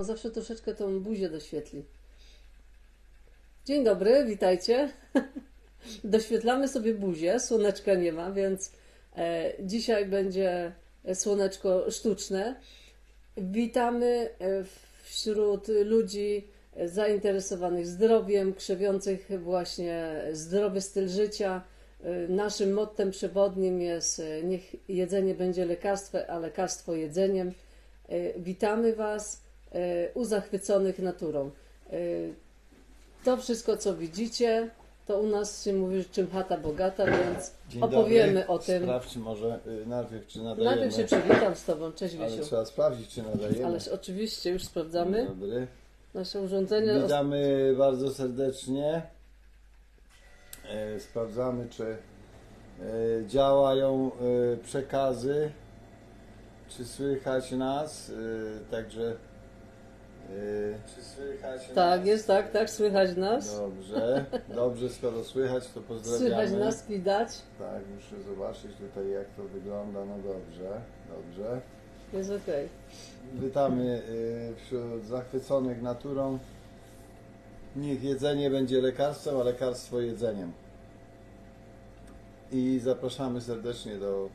No zawsze troszeczkę tą buzię doświetli. Dzień dobry, witajcie. Doświetlamy sobie buzię, słoneczka nie ma, więc e, dzisiaj będzie słoneczko sztuczne. Witamy e, wśród ludzi zainteresowanych zdrowiem, krzewiących właśnie zdrowy styl życia. E, Naszym mottem przewodnim jest niech jedzenie będzie lekarstwem, a lekarstwo jedzeniem. Witamy Was e, u zachwyconych naturą. E, To wszystko, co widzicie, to u nas się mówi, że czym chata bogata, więc Dzień opowiemy dobry. o tym. Sprawdź może y, najpierw, czy nadajemy. Najpierw się przywitam z Tobą. Cześć, Ale Wiesiu. trzeba sprawdzić, czy nadajemy. Ależ oczywiście już Dzień sprawdzamy dobry. nasze urządzenie. Witamy bardzo serdecznie. E, Sprawdzamy, czy e, działają e, przekazy, czy słychać nas. e, Także czy słychać Tak, nas? jest tak, tak, słychać nas. Dobrze, dobrze, skoro słychać, to pozdrawiamy. Słychać nas, widać. Tak, muszę zobaczyć tutaj jak to wygląda. No dobrze, dobrze. Jest okej. Witamy y, wśród zachwyconych naturą. Niech jedzenie będzie lekarstwem, a lekarstwo jedzeniem. I zapraszamy serdecznie do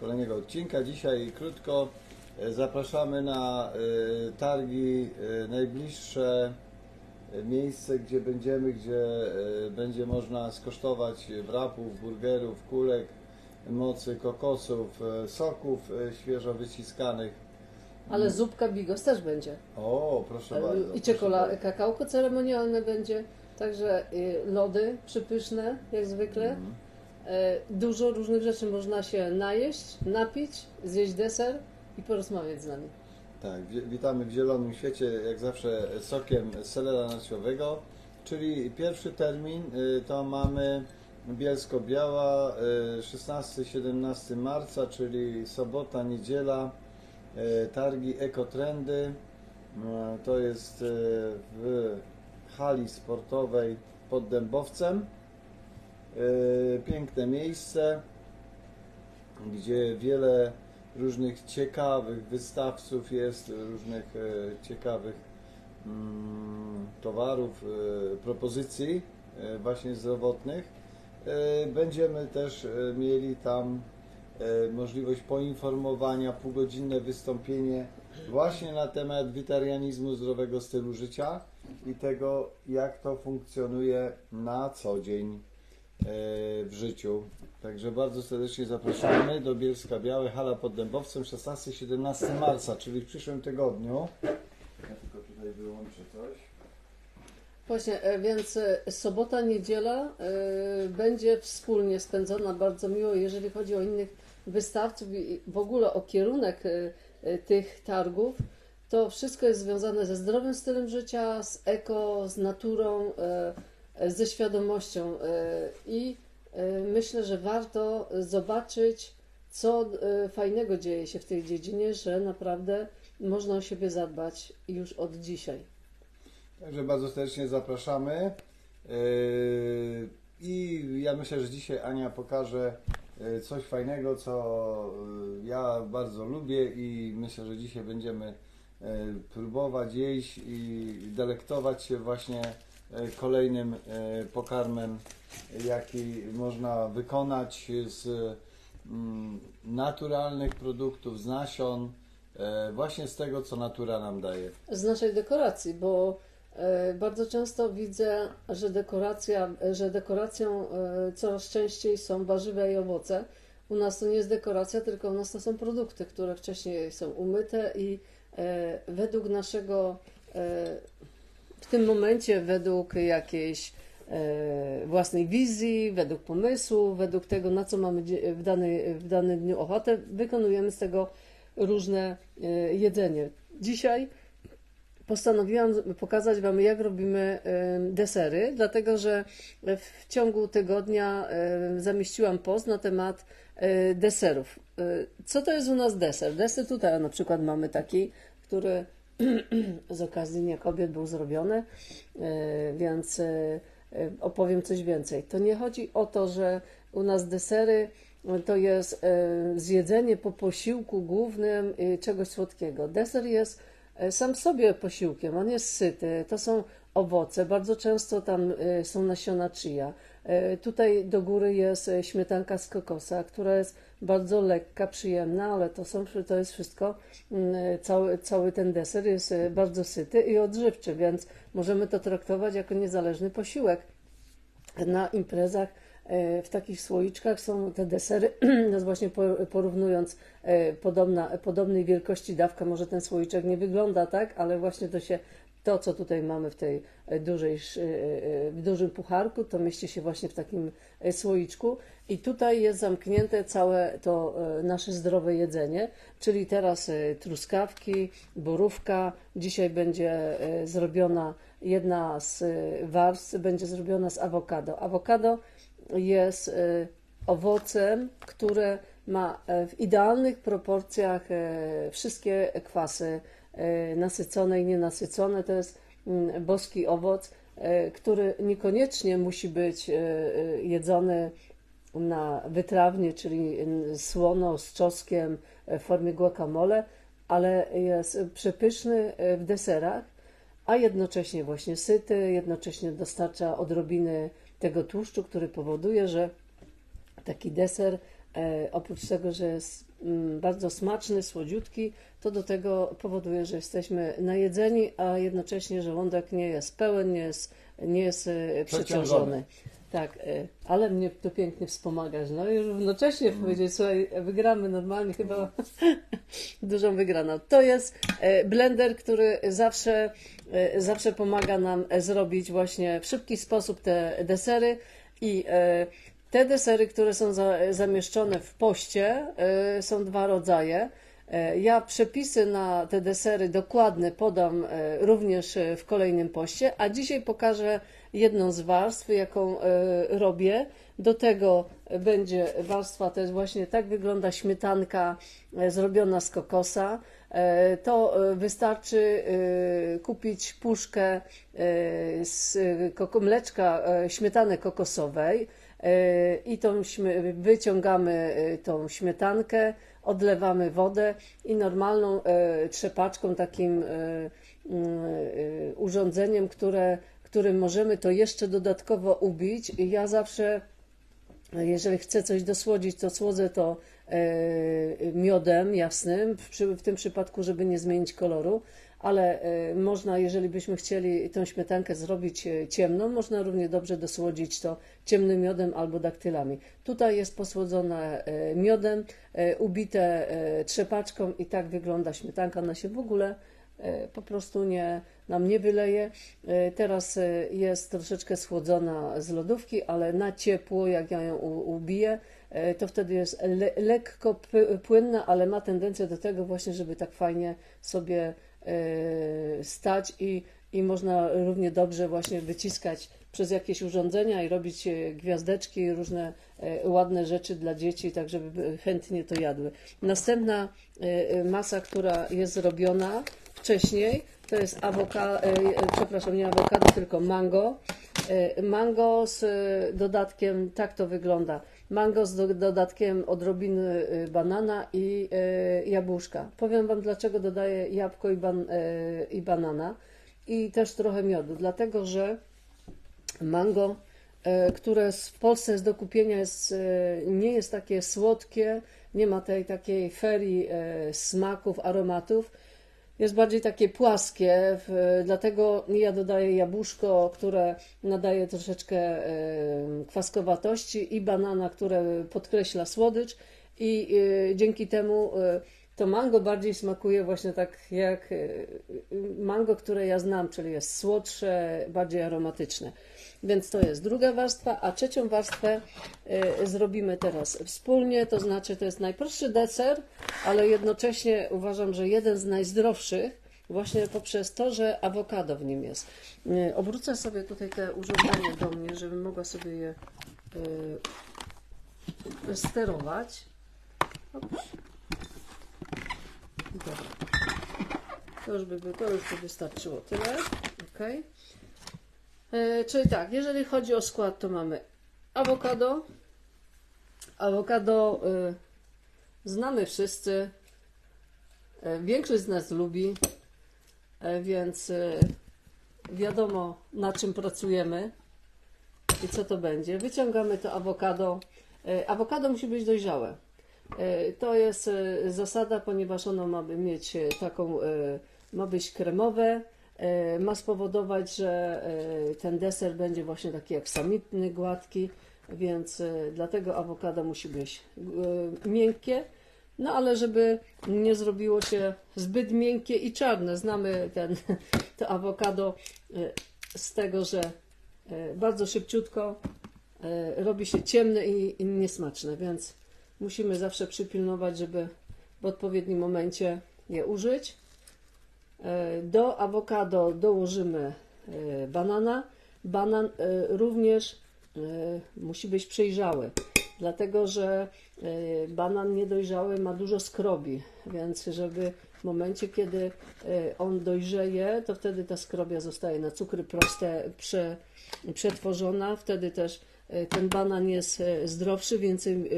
kolejnego odcinka. Dzisiaj krótko zapraszamy na y, targi y, najbliższe y, miejsce, gdzie będziemy, gdzie będzie można skosztować wrapów, burgerów, kulek, mocy, kokosów, soków świeżo wyciskanych. Ale zupka bigos też będzie. O, proszę bardzo. I czekolada, kakałko ceremonialne będzie. Także lody przypyszne, jak zwykle. E, Dużo różnych rzeczy można się najeść, napić, zjeść deser i porozmawiać z nami. Tak, wi- witamy w zielonym świecie, jak zawsze sokiem selera nacjowego, czyli pierwszy termin y, to mamy Bielsko-Biała, y, 16-17 marca, czyli sobota, niedziela, y, targi Ekotrendy, Y, to jest y, w hali sportowej pod Dębowcem. Y, Piękne miejsce, gdzie wiele różnych ciekawych wystawców jest, różnych e, ciekawych mm, towarów, e, propozycji e, właśnie zdrowotnych. Będziemy też mieli tam możliwość poinformowania, półgodzinne wystąpienie właśnie na temat witarianizmu, zdrowego stylu życia i tego, jak to funkcjonuje na co dzień w życiu. Także bardzo serdecznie zapraszamy do Bielska Białe, hala pod Dębowcem 16-17 marca, czyli w przyszłym tygodniu. Ja tylko tutaj wyłączę coś. Właśnie, e, więc e, sobota, niedziela e, będzie wspólnie spędzona bardzo miło, jeżeli chodzi o innych wystawców i w ogóle o kierunek e, e, tych targów. To wszystko jest związane ze zdrowym stylem życia, z eko, z naturą, e, e, ze świadomością e, i e, myślę, że warto zobaczyć, co e, fajnego dzieje się w tej dziedzinie, że naprawdę można o siebie zadbać już od dzisiaj. Także bardzo serdecznie zapraszamy. I ja myślę, że dzisiaj Ania pokaże coś fajnego, co ja bardzo lubię i myślę, że dzisiaj będziemy próbować jeść i delektować się właśnie kolejnym yy, pokarmem, jaki można wykonać z mm, naturalnych produktów, z nasion, yy, właśnie z tego, co natura nam daje. z naszej dekoracji, bo e, bardzo często widzę, że dekoracja, że dekoracją e, coraz częściej są warzywa i owoce. U nas to nie jest dekoracja, tylko u nas to są produkty, które wcześniej są umyte i e, według naszego, e, w tym momencie według jakiejś e, własnej wizji, według pomysłu, według tego, na co mamy w, danej, w danym dniu ochotę, wykonujemy z tego różne e, jedzenie. Dzisiaj postanowiłam pokazać Wam, jak robimy desery, dlatego że w ciągu tygodnia zamieściłam post na temat e, deserów. Co to jest u nas deser? Deser tutaj na przykład mamy taki, który z okazji Dnia Kobiet był zrobiony, e, więc e, e, opowiem coś więcej. To nie chodzi o to, że u nas desery to jest zjedzenie po posiłku głównym czegoś słodkiego. Deser jest sam sobie posiłkiem, on jest syty, to są owoce, bardzo często tam są nasiona chia. E, Tutaj do góry jest e, śmietanka z kokosa, która jest bardzo lekka, przyjemna, ale to, są, to jest wszystko, mm, e, cały, cały ten deser jest bardzo syty i odżywczy, więc możemy to traktować jako niezależny posiłek. Na imprezach w takich słoiczkach są te desery, no właśnie po- porównując podobna, podobnej wielkości dawka, może ten słoiczek nie wygląda tak, ale właśnie to się, to co tutaj mamy w tej e, dużej, e, e, w dużym pucharku, to mieści się właśnie w takim słoiczku i tutaj jest zamknięte całe to nasze zdrowe jedzenie, czyli teraz truskawki, borówka, dzisiaj będzie zrobiona jedna z warstw, będzie zrobiona z awokado. Awokado jest owocem, które ma w idealnych proporcjach wszystkie kwasy nasycone i nienasycone. To jest mm, boski owoc, e, który niekoniecznie musi być e, jedzony na wytrawnie, czyli słono z czosnkiem w formie guacamole, ale jest przepyszny w deserach, a jednocześnie właśnie syty, jednocześnie dostarcza odrobiny tego tłuszczu, który powoduje, że taki deser, e, oprócz tego, że jest bardzo smaczny, słodziutki, to do tego powoduje, że jesteśmy najedzeni, a jednocześnie żołądek nie jest pełen, nie jest, nie jest e, przeciążony. Tak, e, ale mnie to pięknie wspomagasz. No i równocześnie powiedzieć, słuchaj, wygramy normalnie chyba dużą wygraną. To jest e, blender, który zawsze, zawsze pomaga nam zrobić właśnie w szybki sposób te desery i te desery, które są za, zamieszczone w poście, e, są dwa rodzaje. E, Ja przepisy na te desery dokładne podam e, również w kolejnym poście, a dzisiaj pokażę jedną z warstw, jaką robię. Do tego będzie warstwa, to jest właśnie tak wygląda śmietanka zrobiona z kokosa. To wystarczy kupić puszkę z mleczka, śmietany kokosowej i tą wyciągamy e, tą śmietankę, odlewamy wodę i normalną e, trzepaczką, takim urządzeniem, które, którym możemy to jeszcze dodatkowo ubić. Ja zawsze jeżeli chcę coś dosłodzić, to słodzę to miodem jasnym, w tym przypadku, żeby nie zmienić koloru, ale e, można, jeżeli byśmy chcieli tę śmietankę zrobić e, ciemną, można równie dobrze dosłodzić to ciemnym miodem albo daktylami. Tutaj jest posłodzone e, miodem, ubite trzepaczką i tak wygląda śmietanka. Ona się w ogóle po prostu nie, nam nie wyleje. Teraz jest troszeczkę schłodzona z lodówki, ale na ciepło, jak ja ją ubiję, to wtedy jest le, lekko płynna, ale ma tendencję do tego właśnie, żeby tak fajnie sobie stać i, i można równie dobrze właśnie wyciskać przez jakieś urządzenia i robić e, gwiazdeczki różne e, ładne rzeczy dla dzieci, tak żeby chętnie to jadły. Następna masa, która jest zrobiona wcześniej, to jest awokado, przepraszam, nie awokado, tylko mango. Mango z dodatkiem, tak to wygląda. Mango z do, dodatkiem odrobiny e, banana i e, jabłuszka. Powiem Wam, dlaczego dodaję jabłko i, ban, e, i banana i też trochę miodu. Dlatego, że mango, które w Polsce jest do kupienia, jest, nie jest takie słodkie, nie ma tej takiej ferii smaków, aromatów. Jest bardziej takie płaskie, dlatego ja dodaję jabłuszko, które nadaje troszeczkę e, kwaskowatości i banana, które podkreśla słodycz i e, dzięki temu e, to mango bardziej smakuje właśnie tak jak mango, które ja znam, czyli jest słodsze, bardziej aromatyczne. Więc to jest druga warstwa, a trzecią warstwę e, zrobimy teraz wspólnie, to znaczy to jest najprostszy deser, ale jednocześnie uważam, że jeden z najzdrowszych, właśnie poprzez to, że awokado w nim jest. E, Obrócę sobie tutaj te urządzenie do mnie, żebym mogła sobie je e, sterować. Dobra. To już by, to już by wystarczyło tyle. Okay. E, czyli tak, jeżeli chodzi o skład, to mamy awokado. Awokado e, znamy wszyscy. E, większość z nas lubi. więc wiadomo na czym pracujemy i co to będzie. Wyciągamy to awokado. Awokado musi być dojrzałe. To jest zasada, ponieważ ono ma mieć taką, ma być kremowe, ma spowodować, że e, ten deser będzie właśnie taki aksamitny, gładki, więc e, dlatego awokado musi być miękkie. No ale żeby nie zrobiło się zbyt miękkie i czarne. Znamy ten, to awokado z tego, że bardzo szybciutko robi się ciemne i, i niesmaczne, więc musimy zawsze przypilnować, żeby w odpowiednim momencie je użyć. E, Do awokado dołożymy e, banana. Banan e, również musi być przejrzały, dlatego że banan niedojrzały ma dużo skrobi, więc żeby w momencie, kiedy on dojrzeje, to wtedy ta skrobia zostaje na cukry proste prze, przetworzona. Wtedy też ten banan jest zdrowszy, więcej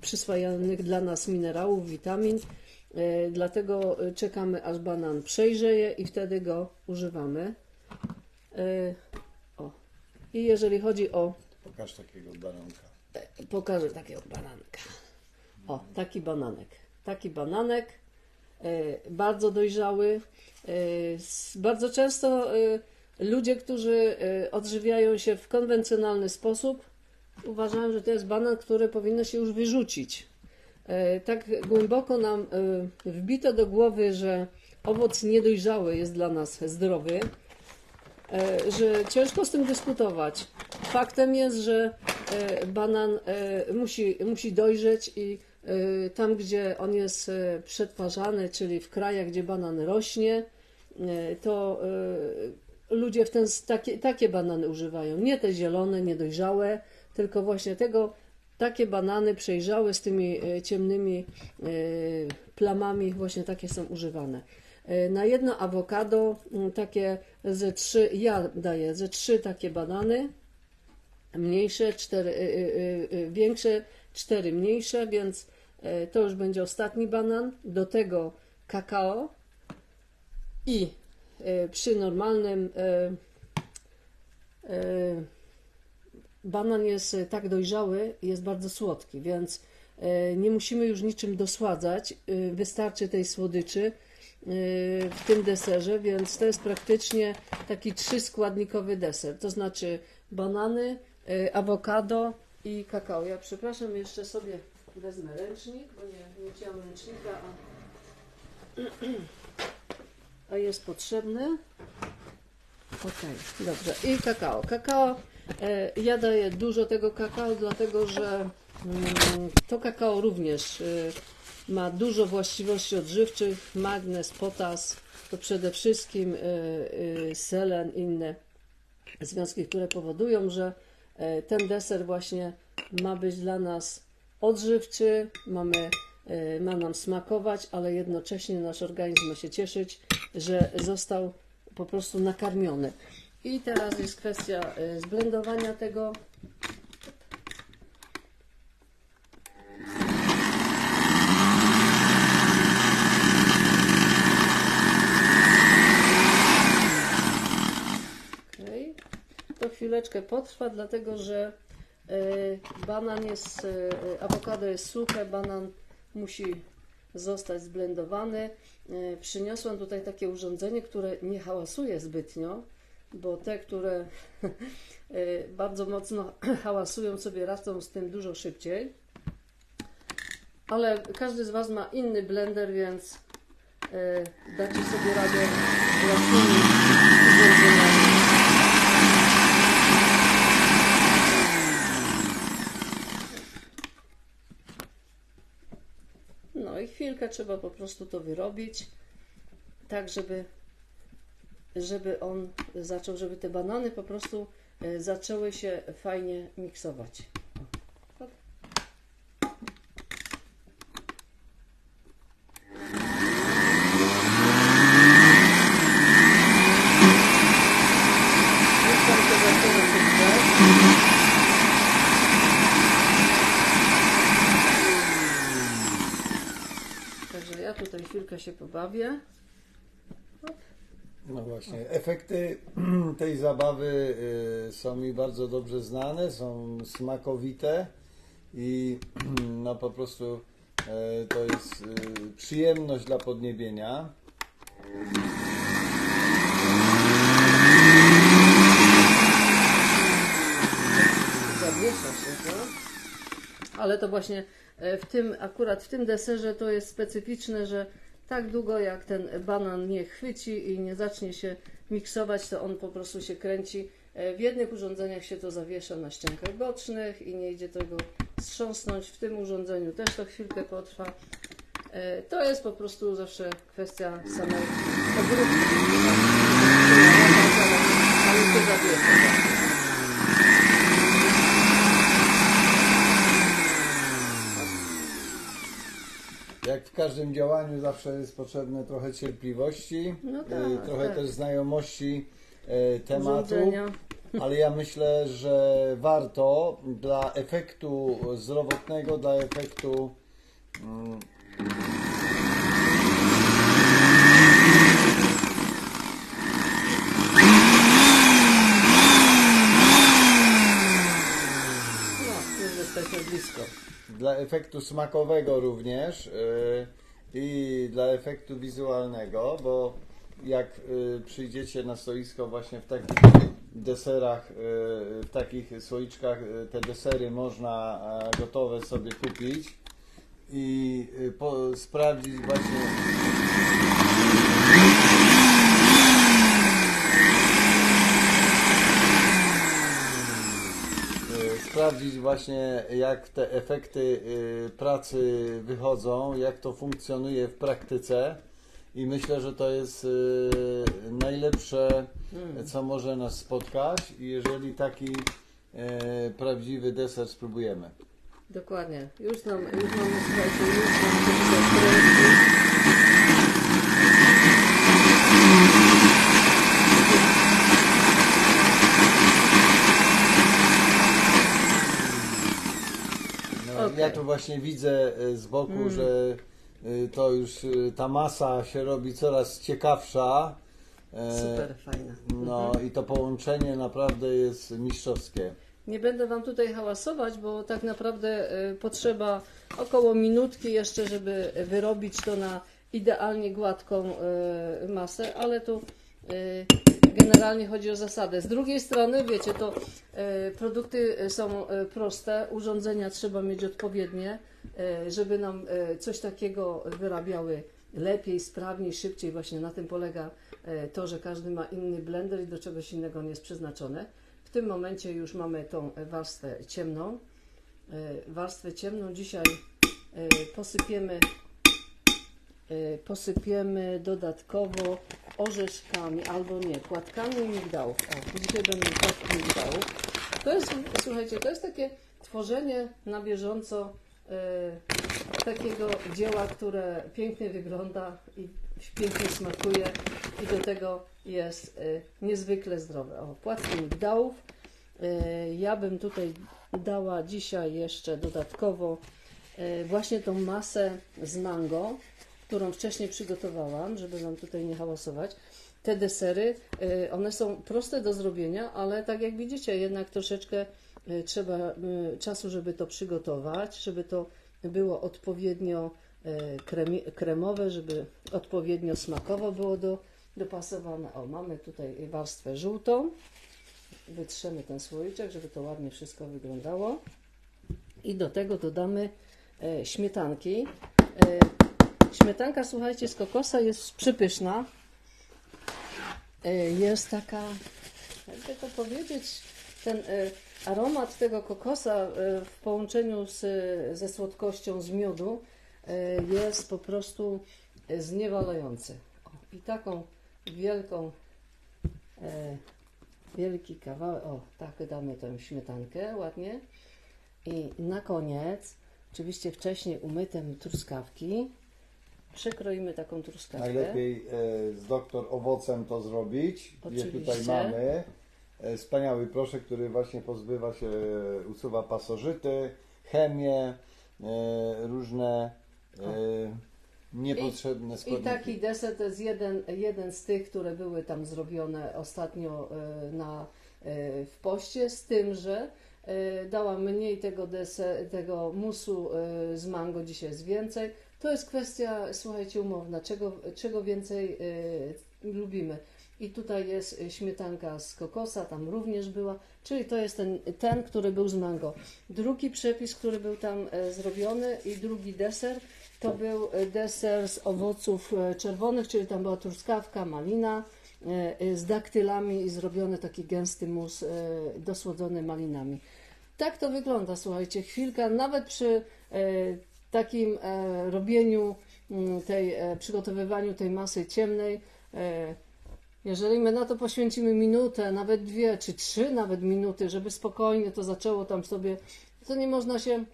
przyswajanych dla nas minerałów, witamin. E, Dlatego e, czekamy, aż banan przejrzeje i wtedy go używamy. E, O. I jeżeli chodzi o Pokaż takiego bananka. Pokażę takiego bananka. O, taki bananek. Taki bananek, bardzo dojrzały. Bardzo często ludzie, którzy odżywiają się w konwencjonalny sposób, uważają, że to jest banan, który powinno się już wyrzucić. E, tak głęboko nam e, wbito do głowy, że owoc niedojrzały jest dla nas zdrowy, e, że ciężko z tym dyskutować. Faktem jest, że banan musi, musi dojrzeć i tam, gdzie on jest przetwarzany, czyli w krajach, gdzie banan rośnie, to ludzie w ten, takie, takie banany używają. Nie te zielone, niedojrzałe, tylko właśnie tego, takie banany przejrzałe z tymi e, ciemnymi e, plamami, właśnie takie są używane. E, Na jedno awokado mm, takie ze trzy, ja daję ze trzy takie banany, mniejsze, cztery, większe, cztery mniejsze, więc to już będzie ostatni banan. Do tego kakao i przy normalnym banan jest e, tak dojrzały jest bardzo słodki, więc e, nie musimy już niczym dosładzać. e, Wystarczy tej słodyczy w tym deserze, więc to jest praktycznie taki trzyskładnikowy deser. To znaczy banany, awokado i kakao. Ja przepraszam, jeszcze sobie wezmę ręcznik, bo nie, nie wziąłem ręcznika, a, a jest potrzebny. Okej, dobrze. I kakao. Kakao, ja daję dużo tego kakao, dlatego że mm, to kakao również e, ma dużo właściwości odżywczych, magnez, potas, to przede wszystkim e, e, selen, inne związki, które powodują, że e, ten deser właśnie ma być dla nas odżywczy, mamy, e, ma nam smakować, ale jednocześnie nasz organizm ma się cieszyć, że został po prostu nakarmiony. I teraz jest kwestia e, zblendowania tego. Okej. To chwileczkę potrwa, dlatego że e, banan jest, e, awokado jest suche, banan musi zostać zblendowany. Przyniosłam tutaj takie urządzenie, które nie hałasuje zbytnio, bo te, które e, bardzo mocno hałasują, sobie radzą z tym dużo szybciej. Ale każdy z Was ma inny blender, więc e, dacie sobie radę. No i chwilkę trzeba po prostu to wyrobić, tak żeby, żeby on zaczął, żeby te banany po prostu e, zaczęły się fajnie miksować. Także ja tutaj chwilkę się pobawię. No właśnie, efekty tej zabawy y, są mi bardzo dobrze znane, są smakowite i no po prostu e, to jest y, przyjemność dla podniebienia. Zawiesza się, no. Ale to właśnie e, w tym, akurat w tym deserze to jest specyficzne, że tak długo jak ten banan nie chwyci i nie zacznie się miksować, to on po prostu się kręci. E, W jednych urządzeniach się to zawiesza na ściankach bocznych i nie idzie tego strząsnąć. W tym urządzeniu też to chwilkę potrwa. E, To jest po prostu zawsze kwestia samej obróbki. Ale się zawiesza. Jak w każdym działaniu zawsze jest potrzebne trochę cierpliwości, No y, tak, trochę tak. też znajomości e, tematu. Urządzenia. Ale ja myślę, że warto dla efektu zdrowotnego, dla efektu mm, No, już jesteśmy blisko. Dla efektu smakowego również y, i dla efektu wizualnego, bo jak y, przyjdziecie na stoisko właśnie w takich deserach, y, w takich słoiczkach, te desery można gotowe sobie kupić i po, sprawdzić właśnie y, sprawdzić właśnie jak te efekty y, pracy wychodzą, jak to funkcjonuje w praktyce i myślę, że to jest y, najlepsze, co może nas spotkać i jeżeli taki y, prawdziwy deser spróbujemy. Dokładnie. Już nam, już słuchajcie, już nam się tutaj kręci. No, Okej. Ja tu właśnie widzę y, z boku, że y, to już y, ta masa się robi coraz ciekawsza. E, Super fajne. No i to połączenie naprawdę jest mistrzowskie. Nie będę Wam tutaj hałasować, bo tak naprawdę potrzeba około minutki jeszcze, żeby wyrobić to na idealnie gładką masę, ale tu generalnie chodzi o zasadę. Z drugiej strony, wiecie, to y, produkty są y, proste, urządzenia trzeba mieć odpowiednie, y, żeby nam y, coś takiego wyrabiały lepiej, sprawniej, szybciej. Właśnie na tym polega y, to, że każdy ma inny blender i do czegoś innego nie jest przeznaczony. W tym momencie już mamy tą warstwę ciemną. Warstwę ciemną dzisiaj posypiemy, posypiemy dodatkowo orzeszkami albo nie, płatkami migdałów. O, dzisiaj będą płatki migdałów. To jest, słuchajcie, to jest takie tworzenie na bieżąco e, takiego dzieła, które pięknie wygląda i pięknie smakuje i do tego jest e, niezwykle zdrowe. O, płatki migdałów. E, Ja bym tutaj dała dzisiaj jeszcze dodatkowo właśnie tą masę z mango, którą wcześniej przygotowałam, żeby Wam tutaj nie hałasować. Te desery, e, one są proste do zrobienia, ale tak jak widzicie, jednak troszeczkę e, trzeba e, czasu, żeby to przygotować, żeby to było odpowiednio e, kremowe, żeby odpowiednio smakowo było do, dopasowane. O, mamy tutaj warstwę żółtą. Wytrzemy ten słoiczek, żeby to ładnie wszystko wyglądało. I do tego dodamy e, śmietanki. Śmietanka, słuchajcie, z kokosa jest przepyszna. E, jest taka, jakby to powiedzieć, ten e, aromat tego kokosa e, w połączeniu z, ze słodkością z miodu jest po prostu zniewalający. I taką wielką wielki kawałek, o tak damy tę śmietankę ładnie i na koniec oczywiście wcześniej umyte truskawki przekroimy taką truskawkę Najlepiej e, z doktor owocem to zrobić. Je tutaj Oczywiście. mamy. E, Wspaniały proszek, który właśnie pozbywa się, e, usuwa pasożyty, chemię, e, różne e, niepotrzebne I składniki. taki deser to jest jeden, jeden z tych, które były tam zrobione ostatnio e, na, e, w poście, z tym, że e, dałam mniej tego, deser, tego musu e, z mango, dzisiaj jest więcej. To jest kwestia, słuchajcie, umowna, czego, czego więcej e, lubimy. I tutaj jest śmietanka z kokosa, tam również była, czyli to jest ten, ten, który był z mango. Drugi przepis, który był tam e, zrobiony i drugi deser, to był deser z owoców e, czerwonych, czyli tam była truskawka, malina e, z daktylami i zrobiony taki gęsty mus dosłodzony malinami. Tak to wygląda, słuchajcie, chwilka, nawet przy takim e, robieniu mm, tej, e, przygotowywaniu tej masy ciemnej, e, jeżeli my na to poświęcimy minutę, nawet dwie czy trzy nawet minuty, żeby spokojnie to zaczęło tam sobie, to nie można się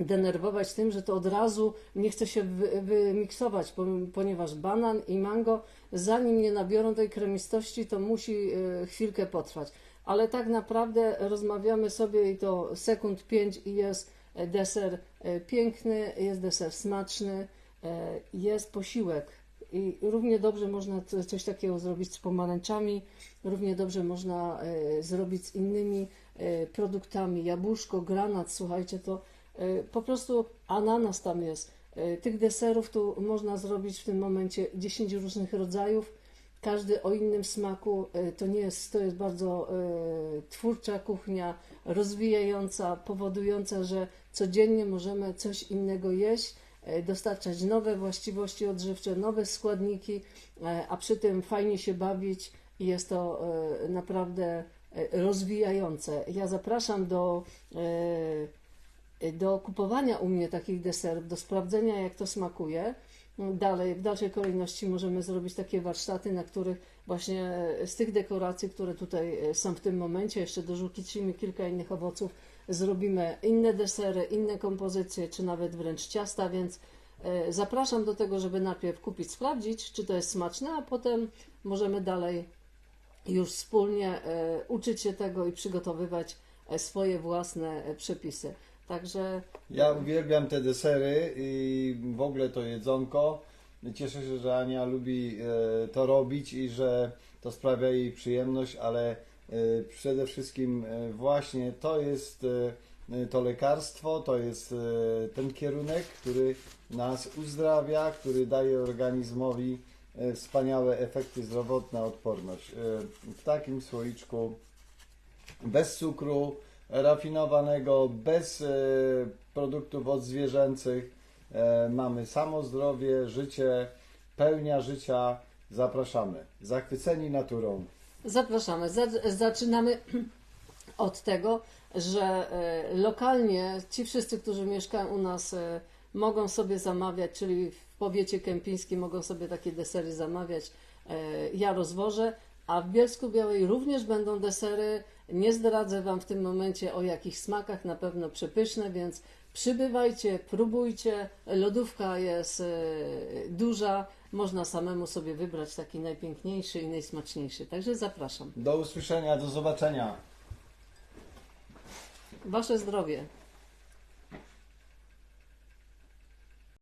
denerwować tym, że to od razu nie chce się wy, wymiksować, po- ponieważ banan i mango, zanim nie nabiorą tej kremistości, to musi chwilkę potrwać. Ale tak naprawdę rozmawiamy sobie i to sekund pięć i jest deser e, piękny, jest deser smaczny, e, jest posiłek. I równie dobrze można co- coś takiego zrobić z pomarańczami, równie dobrze można e, zrobić z innymi e, produktami. Jabłuszko, granat, słuchajcie, to e, po prostu ananas tam jest. E, Tych deserów tu można zrobić w tym momencie 10 różnych rodzajów, każdy o innym smaku. E, To nie jest, to jest bardzo e, twórcza kuchnia, rozwijająca, powodująca, że codziennie możemy coś innego jeść, e, dostarczać nowe właściwości odżywcze, nowe składniki, a przy tym fajnie się bawić i jest to naprawdę rozwijające. Ja zapraszam do do kupowania u mnie takich deserów, do sprawdzenia jak to smakuje. Dalej, w dalszej kolejności możemy zrobić takie warsztaty, na których właśnie z tych dekoracji, które tutaj są w tym momencie, jeszcze dorzucimy kilka innych owoców, zrobimy inne desery, inne kompozycje, czy nawet wręcz ciasta, więc e, zapraszam do tego, żeby najpierw kupić, sprawdzić, czy to jest smaczne, a potem możemy dalej już wspólnie e, uczyć się tego i przygotowywać e, swoje własne e, przepisy. Także Ja uwielbiam te desery i w ogóle to jedzonko. Cieszę się, że Ania lubi e, to robić i że to sprawia jej przyjemność, ale e, przede wszystkim e, właśnie to jest to lekarstwo, to jest ten kierunek, który nas uzdrawia, który daje organizmowi wspaniałe efekty zdrowotne, odporność. W takim słoiczku bez cukru rafinowanego, bez e, produktów odzwierzęcych. E, mamy samo zdrowie, życie, pełnia życia. Zapraszamy. Zachwyceni naturą. Zapraszamy. Za- Zaczynamy od tego, że e, lokalnie ci wszyscy, którzy mieszkają u nas, mogą sobie zamawiać, czyli w powiecie kępińskim mogą sobie takie desery zamawiać. Ja rozwożę, a w Bielsku Białej również będą desery. Nie zdradzę Wam w tym momencie o jakich smakach, na pewno przepyszne, więc przybywajcie, próbujcie. Lodówka jest e, duża, można samemu sobie wybrać taki najpiękniejszy i najsmaczniejszy. Także zapraszam. Do usłyszenia, do zobaczenia. Wasze zdrowie.